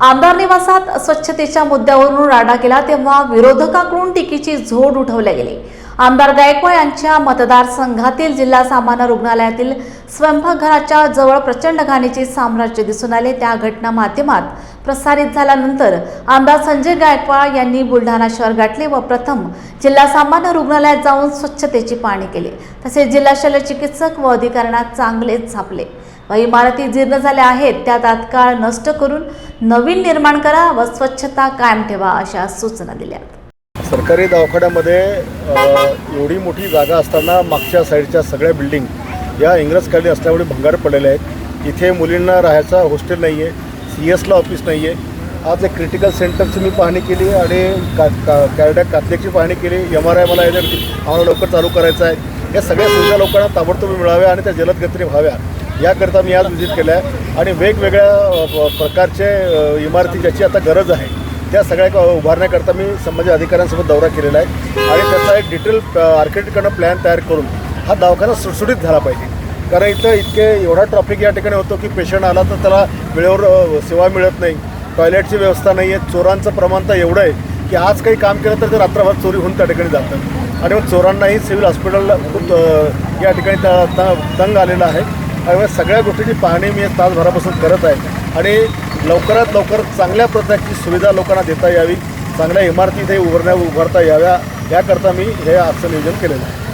आमदार निवासात स्वच्छतेच्या मुद्द्यावरून राडा केला तेव्हा विरोधकाकडून टीकेची झोड उठवल्या गेली. आमदार गायकवाड यांच्या मतदारसंघातील जिल्हा सामान्य रुग्णालयातील स्वयंपाकघराच्या जवळ प्रचंड घाणीचे साम्राज्य दिसून आले. त्या घटना माध्यमात प्रसारित झाल्यानंतर आमदार संजय गायकवाड यांनी बुलढाणा शहर गाठले व प्रथम जिल्हा सामान्य रुग्णालयात जाऊन स्वच्छतेची पाहणी केली. तसेच जिल्हा शल्यचिकित्सक व अधिकाऱ्यांना चांगलेच झापले व इमारती जीर्ण झाल्या आहेत. त्या तात्काळ नष्ट करून नवीन निर्माण करा व स्वच्छता कायम ठेवा अशा सूचना दिल्या सरकारी दवाखान्यामध्ये एवढी मोठी जागा असताना मागच्या साईडच्या सगळ्या बिल्डिंग या इंग्रजकाली असल्यामुळे भंगार पडलेल्या आहेत. इथे मुलींना राहायचा हॉस्टेल नाही आहे सी एसला ऑफिस नाही आहे आज एक क्रिटिकल सेंटरची मी पाहणी केली आणि का का कॅरडॅक कातल्याची पाहणी केली. एम आर आय मला आम्हाला लवकर चालू करायचं आहे. या सगळ्या सुविधा लोकांना ताबडतोब मिळाव्या आणि त्या जलद गतीने व्हाव्या याकरता मी आज विजिट केल्या. आहे आणि वेगवेगळ्या प- प्रकारचे इमारती ज्याची आता गरज आहे त्या सगळ्या क- उभारण्याकरता मी संबंधित अधिकाऱ्यांसोबत दौरा केलेला आहे. आणि त्याचा एक डिटेल आर्किटेक्टकडनं प्लॅन तयार करून हा दवाखाना सुटसुटीत झाला पाहिजे. कारण इथं इतके एवढा ट्रॉफिक या ठिकाणी होतो की पेशंट आला तर त्याला वेळेवर सेवा मिळत नाही. टॉयलेटची व्यवस्था नाही आहे चोरांचं प्रमाण तर एवढं आहे की आज काही काम केलं तर ते रात्रभर चोरी होऊन त्या ठिकाणी जातं आणि मग चोरांनाही सिव्हिल हॉस्पिटलला खूप या ठिकाणी त- तंग आलेला आहे. त्यामुळे सगळ्या गोष्टीची पाहणी मी तासभरापासून करत आहे. आणि लवकरात लवकर चांगल्या प्रकारची सुविधा लोकांना देता यावी चांगल्या इमारती इथे उभारण्या उभारता याव्या याकरता मी हे आजचं नियोजन केलेलं आहे.